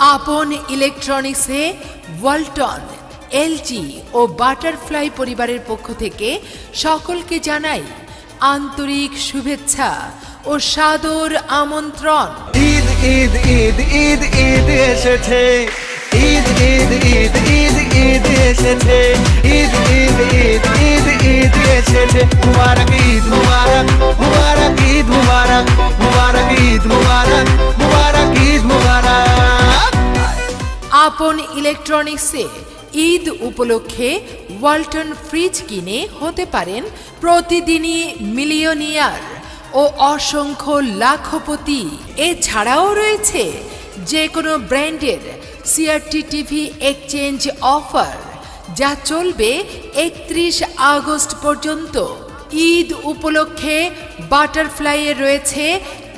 আপন ইলেকট্রনিক্সে Walton, LG ও বাটারফ্লাই পরিবারের পক্ষ থেকে সকলকে জানাই আন্তরিক শুভেচ্ছা ও সাদর আমন্ত্রণ। ঈদ ঈদ ঈদ ঈদ ঈদ এসেছে। ঈদ ঈদ ঈদ ঈদ ঈদ এসেছে। ঈদ ঈদ ঈদ ঈদ ঈদ এসেছে। মুবারক, ঈদ, মুবারক মুবারক, ঈদ, মুবারক। আপন ইলেকট্রনিক্সে ঈদ উপলক্ষে ওয়ালটন ফ্রিজ কিনে হতে পারেন প্রতিদিনই মিলিয়নিয়ার ও অসংখ্য লাখপতি। এছাড়াও রয়েছে যে কোনো ব্র্যান্ডের সিআরটি টিভি এক্সচেঞ্জ অফার, যা চলবে একত্রিশ আগস্ট পর্যন্ত। ঈদ উপলক্ষে বাটারফ্লাইয়ে রয়েছে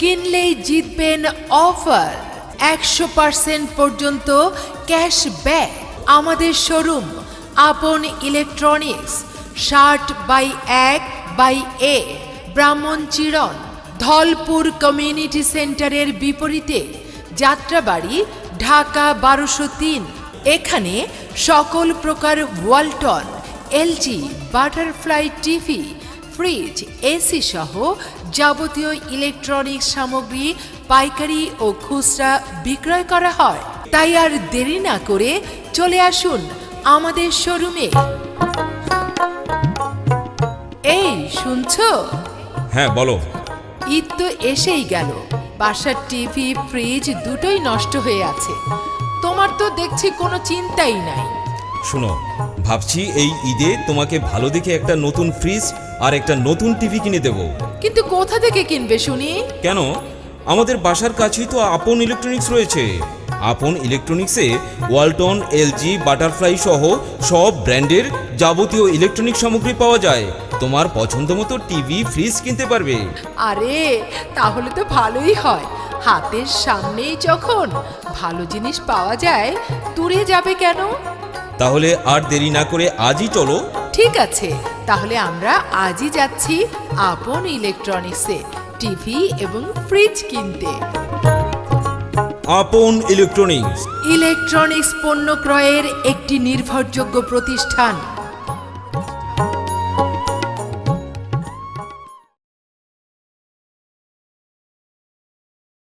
কিনলেই জিতবেন অফার। একশো পার্সেন্ট পর্যন্ত ক্যাশব্যাক আমাদের শোরুম আপন ইলেকট্রনিক্স ষাট বাই এক বাই এ ব্রাহ্মণচিরণ ধলপুর কমিউনিটি সেন্টারের বিপরীতে, যাত্রাবাড়ি, ঢাকা বারোশো তিন, এখানে সকল প্রকার Walton, LG, Butterfly TV fridge AC সহ যাবতীয় ইলেকট্রনিক্স সামগ্রী পাইকারি ও খুচরা বিক্রয় করা হয়। তাই আর দেরি না করে চলে আসুন আমাদের শোরুমে। এই শুনছো? হ্যাঁ বলো। ঈদ তো এসেই গেল। বাসার টিভি ফ্রিজ দুটোই নষ্ট হয়ে আছে। তোমার তো দেখছি কোনো চিন্তাই নাই। শোনো ভাবছি এই ঈদে তোমাকে ভালো দেখে একটা নতুন ফ্রিজ আর একটা নতুন টিভি কিনে দেব। কিন্তু কোথা থেকে কিনবে শুনি? কেন? আমাদের বাসার কাছেই তো আপন ইলেকট্রনিক্স রয়েছে। আপন ইলেকট্রনিক্সে ওয়ালটন এলজি বাটারফ্লাই সহ সব ব্র্যান্ডের যাবতীয় ইলেকট্রনিক সামগ্রী পাওয়া যায়। তোমার পছন্দ মতো টিভি ফ্রিজ কিনতে পারবে। আরে তাহলে তো ভালোই হয়। হাতের সামনেই যখন ভালো জিনিস পাওয়া যায় দূরে যাবে কেন? তাহলে আর দেরি না করে আজই চলো। ঠিক আছে তাহলে আমরা আজই যাচ্ছি আপন ইলেকট্রনিক্সে টিভি এবং ফ্রিজ কিনতে। আপন ইলেকট্রনিক্স। ইলেকট্রনিক্স পণ্য ক্রয়ের একটি নির্ভরযোগ্য প্রতিষ্ঠান।